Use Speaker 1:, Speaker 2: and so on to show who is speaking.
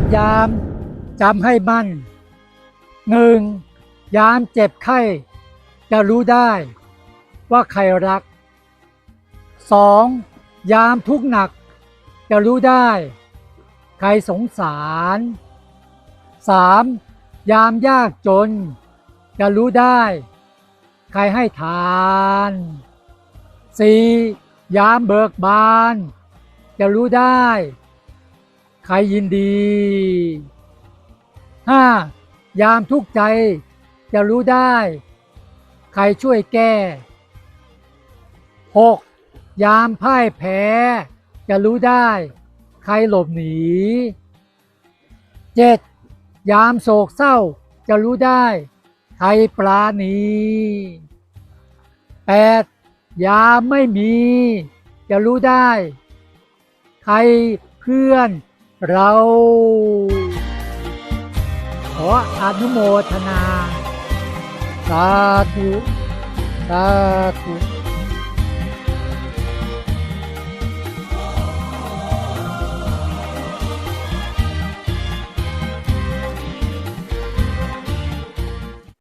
Speaker 1: ดยามจำให้มั่นหนึ่งยามเจ็บไข้ จะรู้ได้ว่าใครรักสองยามทุกข์หนัก จะรู้ได้ ใครสงสารสามยามยากจน จะรู้ได้ ใครให้ทานสี่ยามเบิกบาน จะรู้ได้ ใครยินดีห้ายามทุกข์ใจจะรู้ได้ ใครช่วยแก้หกยามพ่ายแพ้จะรู้ได้ ใครหลบหนีเจ็ดยามโศกเศร้าจะรู้ได้ ใครปราณีแปดยามไม่มี จะรู้ได้ ใครเพื่อน เรา ขออนุโมทนา สาธุ สาธุ